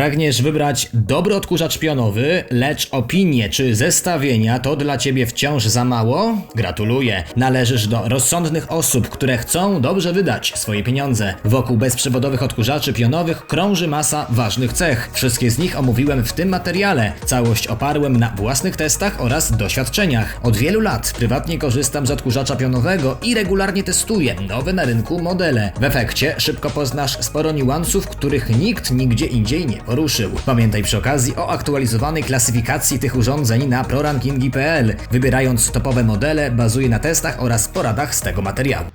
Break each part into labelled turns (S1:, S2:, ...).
S1: Pragniesz wybrać dobry odkurzacz pionowy, lecz opinie czy zestawienia to dla ciebie wciąż za mało? Gratuluję. Należysz do rozsądnych osób, które chcą dobrze wydać swoje pieniądze. Wokół bezprzewodowych odkurzaczy pionowych krąży masa ważnych cech. Wszystkie z nich omówiłem w tym materiale. Całość oparłem na własnych testach oraz doświadczeniach. Od wielu lat prywatnie korzystam z odkurzacza pionowego i regularnie testuję nowe na rynku modele. W efekcie szybko poznasz sporo niuansów, których nikt nigdzie indziej nie poruszył. Pamiętaj przy okazji o aktualizowanej klasyfikacji tych urządzeń na prorankingi.pl. Wybierając topowe modele, bazuje na testach oraz poradach z tego materiału.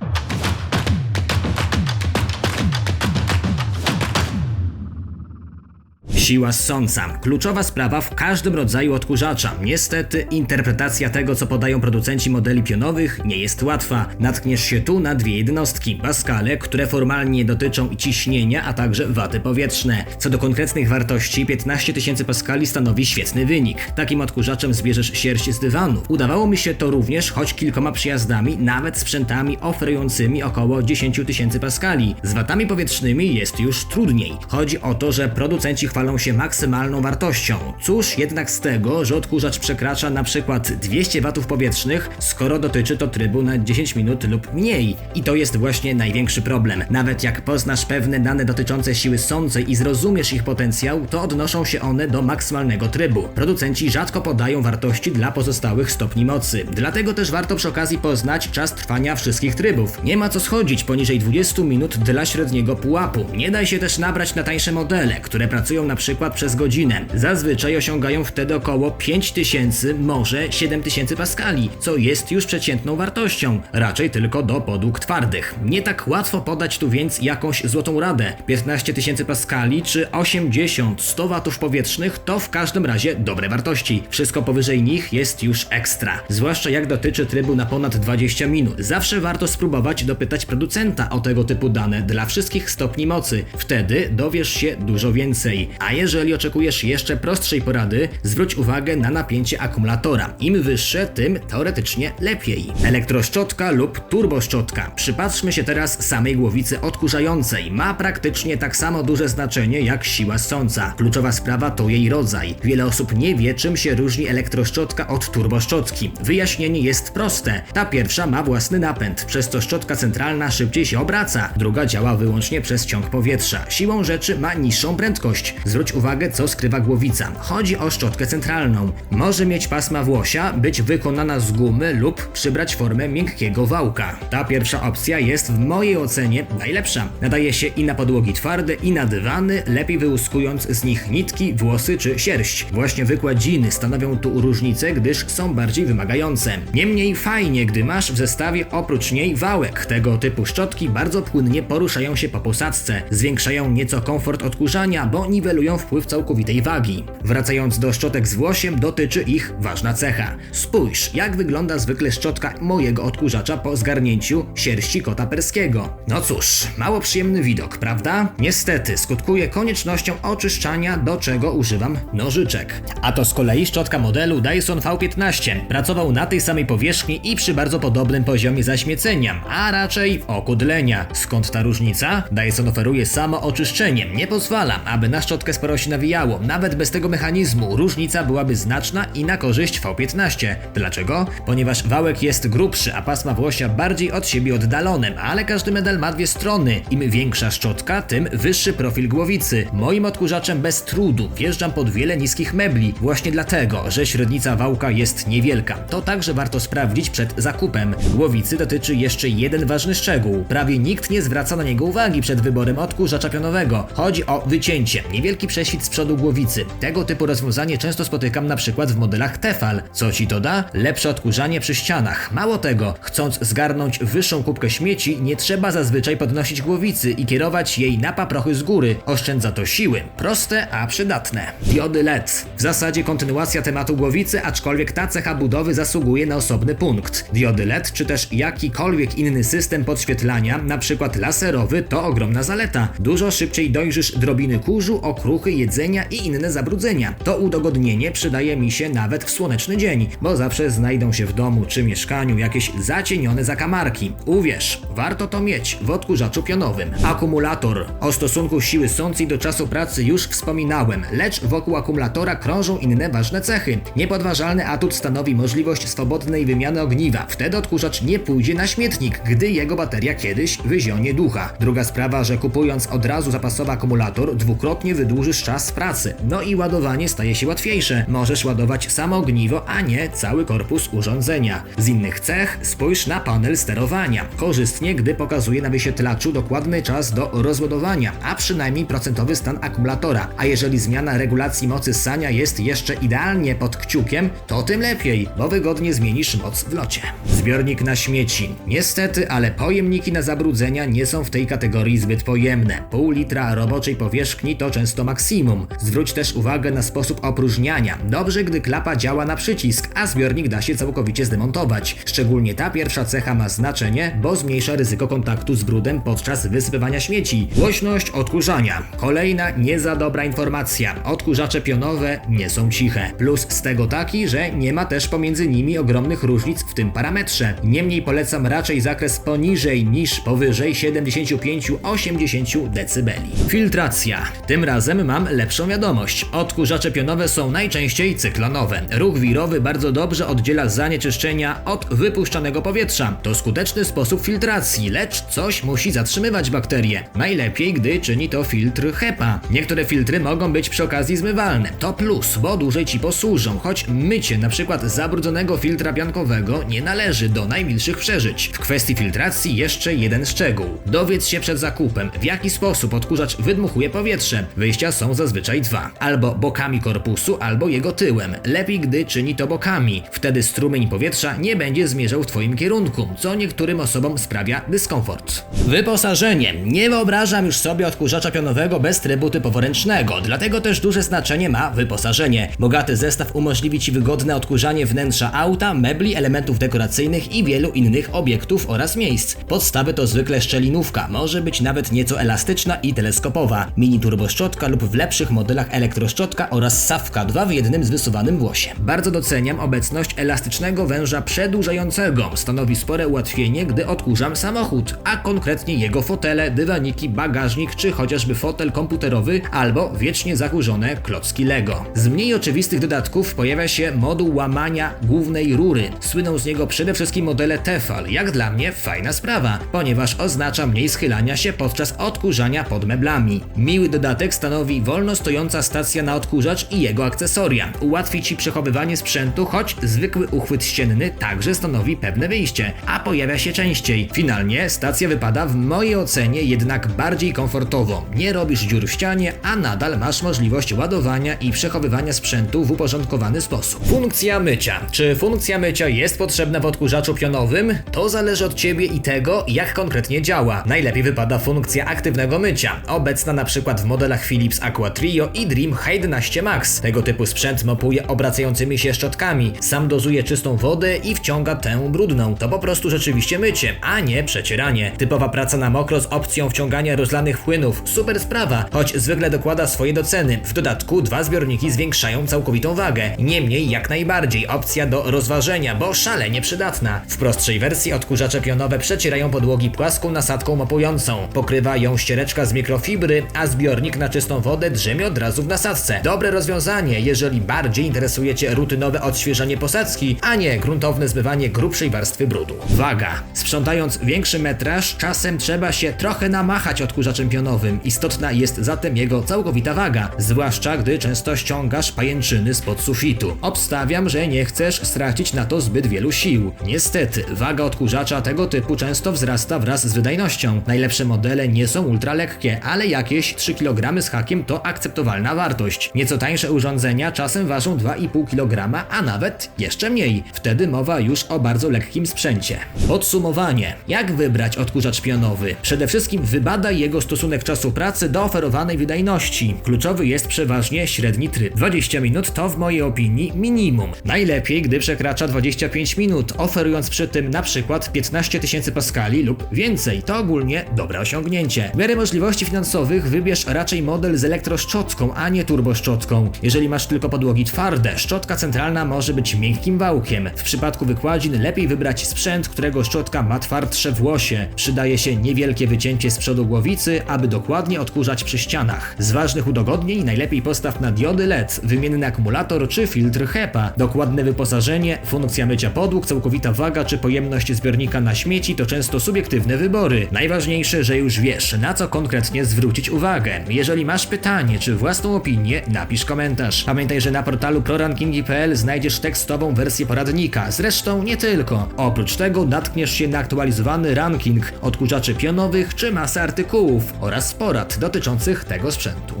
S1: Siła ssąca. Kluczowa sprawa w każdym rodzaju odkurzacza. Niestety, interpretacja tego, co podają producenci modeli pionowych, nie jest łatwa. Natkniesz się tu na dwie jednostki Pascale, które formalnie dotyczą ciśnienia, a także waty powietrzne. Co do konkretnych wartości, 15 tysięcy paskali stanowi świetny wynik. Takim odkurzaczem zbierzesz sierść z dywanu. Udawało mi się to również, choć kilkoma przyjazdami, nawet sprzętami oferującymi około 10 tysięcy paskali. Z watami powietrznymi jest już trudniej. Chodzi o to, że producenci chwalą się maksymalną wartością. Cóż jednak z tego, że odkurzacz przekracza przykład 200 watów powietrznych, skoro dotyczy to trybu na 10 minut lub mniej. I to jest właśnie największy problem. Nawet jak poznasz pewne dane dotyczące siły sącej i zrozumiesz ich potencjał, to odnoszą się one do maksymalnego trybu. Producenci rzadko podają wartości dla pozostałych stopni mocy. Dlatego też warto przy okazji poznać czas trwania wszystkich trybów. Nie ma co schodzić poniżej 20 minut dla średniego pułapu. Nie daj się też nabrać na tańsze modele, które pracują na przykład przez godzinę. Zazwyczaj osiągają wtedy około 5000, może 7000 paskali, co jest już przeciętną wartością, raczej tylko do podłóg twardych. Nie tak łatwo podać tu więc jakąś złotą radę. 15 tysięcy paskali czy 80-100 watów powietrznych to w każdym razie dobre wartości. Wszystko powyżej nich jest już ekstra. Zwłaszcza jak dotyczy trybu na ponad 20 minut. Zawsze warto spróbować dopytać producenta o tego typu dane dla wszystkich stopni mocy. Wtedy dowiesz się dużo więcej. A jeżeli oczekujesz jeszcze prostszej porady, zwróć uwagę na napięcie akumulatora. Im wyższe, tym teoretycznie lepiej. Elektroszczotka lub turboszczotka. Przypatrzmy się teraz samej głowicy odkurzającej. Ma praktycznie tak samo duże znaczenie jak siła ssąca. Kluczowa sprawa to jej rodzaj. Wiele osób nie wie, czym się różni elektroszczotka od turboszczotki. Wyjaśnienie jest proste. Ta pierwsza ma własny napęd, przez co szczotka centralna szybciej się obraca. Druga działa wyłącznie przez ciąg powietrza. Siłą rzeczy ma niższą prędkość. Zwróć uwagę, co skrywa głowica. Chodzi o szczotkę centralną. Może mieć pasma włosia, być wykonana z gumy lub przybrać formę miękkiego wałka. Ta pierwsza opcja jest w mojej ocenie najlepsza. Nadaje się i na podłogi twarde, i na dywany, lepiej wyłuskując z nich nitki, włosy czy sierść. Właśnie wykładziny stanowią tu różnicę, gdyż są bardziej wymagające. Niemniej fajnie, gdy masz w zestawie oprócz niej wałek. Tego typu szczotki bardzo płynnie poruszają się po posadzce, zwiększają nieco komfort odkurzania, bo niwelują wpływ całkowitej wagi. Wracając do szczotek z włosiem, dotyczy ich ważna cecha. Spójrz, jak wygląda zwykle szczotka mojego odkurzacza po zgarnięciu sierści kota perskiego. No cóż, mało przyjemny widok, prawda? Niestety, skutkuje koniecznością oczyszczania, do czego używam nożyczek. A to z kolei szczotka modelu Dyson V15. Pracował na tej samej powierzchni i przy bardzo podobnym poziomie zaśmiecenia, a raczej okudlenia. Skąd ta różnica? Dyson oferuje samo oczyszczenie, nie pozwala, aby na szczotkę sporo się nawijało. Nawet bez tego mechanizmu różnica byłaby znaczna i na korzyść V15. Dlaczego? Ponieważ wałek jest grubszy, a pasma włosia bardziej od siebie oddalone, ale każdy medal ma dwie strony. Im większa szczotka, tym wyższy profil głowicy. Moim odkurzaczem bez trudu wjeżdżam pod wiele niskich mebli, właśnie dlatego, że średnica wałka jest niewielka. To także warto sprawdzić przed zakupem. Głowicy dotyczy jeszcze jeden ważny szczegół. Prawie nikt nie zwraca na niego uwagi przed wyborem odkurzacza pionowego. Chodzi o wycięcie, niewielki prześwit z przodu głowicy. Tego typu rozwiązanie często spotykam na przykład w modelach Tefal. Co ci to da? Lepsze odkurzanie przy ścianach. Mało tego, chcąc zgarnąć wyższą kubkę śmieci, nie trzeba zazwyczaj podnosić głowicy i kierować jej na paprochy z góry. Oszczędza to siły. Proste, a przydatne. Diody LED. W zasadzie kontynuacja tematu głowicy, aczkolwiek ta cecha budowy zasługuje na osobny punkt. Diody LED, czy też jakikolwiek inny system podświetlania, na przykład laserowy, to ogromna zaleta. Dużo szybciej dojrzysz drobiny kurzu, okruchu odruchy jedzenia i inne zabrudzenia. To udogodnienie przydaje mi się nawet w słoneczny dzień, bo zawsze znajdą się w domu czy mieszkaniu jakieś zacienione zakamarki. Uwierz, warto to mieć w odkurzaczu pionowym. Akumulator. O stosunku siły sącej do czasu pracy już wspominałem, lecz wokół akumulatora krążą inne ważne cechy. Niepodważalny atut stanowi możliwość swobodnej wymiany ogniwa. Wtedy odkurzacz nie pójdzie na śmietnik, gdy jego bateria kiedyś wyzionie ducha. Druga sprawa, że kupując od razu zapasowy akumulator, dwukrotnie wydłużysz czas pracy. No i ładowanie staje się łatwiejsze. Możesz ładować samo ogniwo, a nie cały korpus urządzenia. Z innych cech spójrz na panel sterowania. Korzystnie, gdy pokazuje na wyświetlaczu dokładny czas do rozładowania, a przynajmniej procentowy stan akumulatora. A jeżeli zmiana regulacji mocy ssania jest jeszcze idealnie pod kciukiem, to tym lepiej, bo wygodnie zmienisz moc w locie. Zbiornik na śmieci. Niestety, ale pojemniki na zabrudzenia nie są w tej kategorii zbyt pojemne. Pół litra roboczej powierzchni to często maksimum. Zwróć też uwagę na sposób opróżniania. Dobrze, gdy klapa działa na przycisk, a zbiornik da się całkowicie zdemontować. Szczególnie ta pierwsza cecha ma znaczenie, bo zmniejsza ryzyko kontaktu z brudem podczas wysypywania śmieci. Głośność odkurzania. Kolejna nie za dobra informacja. Odkurzacze pionowe nie są ciche. Plus z tego taki, że nie ma też pomiędzy nimi ogromnych różnic w tym parametrze. Niemniej polecam raczej zakres poniżej niż powyżej 75-80 dB. Filtracja. Tym razem mam lepszą wiadomość. Odkurzacze pionowe są najczęściej cyklonowe. Ruch wirowy bardzo dobrze oddziela zanieczyszczenia od wypuszczanego powietrza. To skuteczny sposób filtracji, lecz coś musi zatrzymywać bakterie. Najlepiej, gdy czyni to filtr HEPA. Niektóre filtry mogą być przy okazji zmywalne. To plus, bo dłużej ci posłużą, choć mycie np. zabrudzonego filtra piankowego nie należy do najmilszych przeżyć. W kwestii filtracji jeszcze jeden szczegół. Dowiedz się przed zakupem, w jaki sposób odkurzacz wydmuchuje powietrze. Wyjścia są zazwyczaj dwa. Albo bokami korpusu, albo jego tyłem. Lepiej, gdy czyni to bokami. Wtedy strumień powietrza nie będzie zmierzał w twoim kierunku, co niektórym osobom sprawia dyskomfort. Wyposażenie. Nie wyobrażam już sobie odkurzacza pionowego bez trybu typoworęcznego, dlatego też duże znaczenie ma wyposażenie. Bogaty zestaw umożliwi Ci wygodne odkurzanie wnętrza auta, mebli, elementów dekoracyjnych i wielu innych obiektów oraz miejsc. Podstawy to zwykle szczelinówka, może być nawet nieco elastyczna i teleskopowa, mini turboszczotka lub w lepszych modelach elektroszczotka oraz sawka 2 w jednym z wysuwanym włosie. Bardzo doceniam obecność elastycznego węża przedłużającego. Stanowi spore ułatwienie, gdy odkurzam samochód, a konkretnie jego fotele, dywaniki, bagażnik czy chociażby fotel komputerowy albo wiecznie zakurzone klocki Lego. Z mniej oczywistych dodatków pojawia się moduł łamania głównej rury. Słyną z niego przede wszystkim modele Tefal. Jak dla mnie fajna sprawa, ponieważ oznacza mniej schylania się podczas odkurzania pod meblami. Miły dodatek stanowi wolno stojąca stacja na odkurzacz i jego akcesoria. Ułatwi Ci przechowywanie sprzętu, choć zwykły uchwyt ścienny także stanowi pewne wyjście, a pojawia się częściej. Finalnie stacja wypada w mojej ocenie jednak bardziej komfortowo. Nie robisz dziur w ścianie, a nadal masz możliwość ładowania i przechowywania sprzętu w uporządkowany sposób. Funkcja mycia. Czy funkcja mycia jest potrzebna w odkurzaczu pionowym? To zależy od Ciebie i tego, jak konkretnie działa. Najlepiej wypada funkcja aktywnego mycia, obecna na przykład w modelach Philips Aqua Trio i Dream H11 Max. Tego typu sprzęt mopuje obracającymi się szczotkami, sam dozuje czystą wodę i wciąga tę brudną. To po prostu rzeczywiście mycie, a nie przecieranie. Typowa praca na mokro z opcją wciągania rozlanych płynów. Super sprawa, choć zwykle dokłada swoje doceny. W dodatku dwa zbiorniki zwiększają całkowitą wagę. Niemniej jak najbardziej opcja do rozważenia, bo szalenie przydatna. W prostszej wersji odkurzacze pionowe przecierają podłogi płaską nasadką mopującą. Pokrywa ją ściereczka z mikrofibry, a zbiornik na czystą wodę drzemie od razu w nasadce. Dobre rozwiązanie, jeżeli bardziej interesuje Cię rutynowe odświeżanie posadzki, a nie gruntowne zmywanie grubszej warstwy brudu. Waga. Sprzątając większy metraż, czasem trzeba się trochę namachać odkurzaczem pionowym. Istotna jest zatem jego całkowita waga, zwłaszcza gdy często ściągasz pajęczyny spod sufitu. Obstawiam, że nie chcesz stracić na to zbyt wielu sił. Niestety, waga odkurzacza tego typu często wzrasta wraz z wydajnością. Najlepsze modele nie są ultra lekkie, ale jakieś 3 kg z hakiem to akceptowalna wartość. Nieco tańsze urządzenia czasem ważą 2,5 kg, a nawet jeszcze mniej. Wtedy mowa już o bardzo lekkim sprzęcie. Podsumowanie. Jak wybrać odkurzacz pionowy? Przede wszystkim wybadaj jego stosunek czasu pracy do oferowanej wydajności. Kluczowy jest przeważnie średni tryb. 20 minut to w mojej opinii minimum. Najlepiej, gdy przekracza 25 minut, oferując przy tym na przykład 15 tysięcy paskali lub więcej. To ogólnie dobre osiągnięcie. W miarę możliwości finansowych wybierz raczej model z elektroszczotką, a nie turboszczotką. Jeżeli masz tylko podłogi twarde, szczotka centralna może być miękkim wałkiem. W przypadku wykładzin lepiej wybrać sprzęt, którego szczotka ma twardsze włosie. Przydaje się niewielkie wycięcie z przodu głowicy, aby dokładnie odkurzać przy ścianach. Z ważnych udogodnień najlepiej postaw na diody LED, wymienny akumulator czy filtr HEPA. Dokładne wyposażenie, funkcja mycia podłóg, całkowita waga czy pojemność zbiornika na śmieci to często subiektywne wybory. Najważniejsze, że już wiesz, na co konkretnie zwrócić uwagę. Jeżeli masz pytanie czy własną opinię, napisz komentarz. Pamiętaj, że na portalu prorankingi.pl znajdziesz tekstową wersję poradnika, zresztą nie tylko. Oprócz tego natkniesz się na aktualizowany ranking odkurzaczy pionowych czy masę artykułów oraz porad dotyczących tego sprzętu.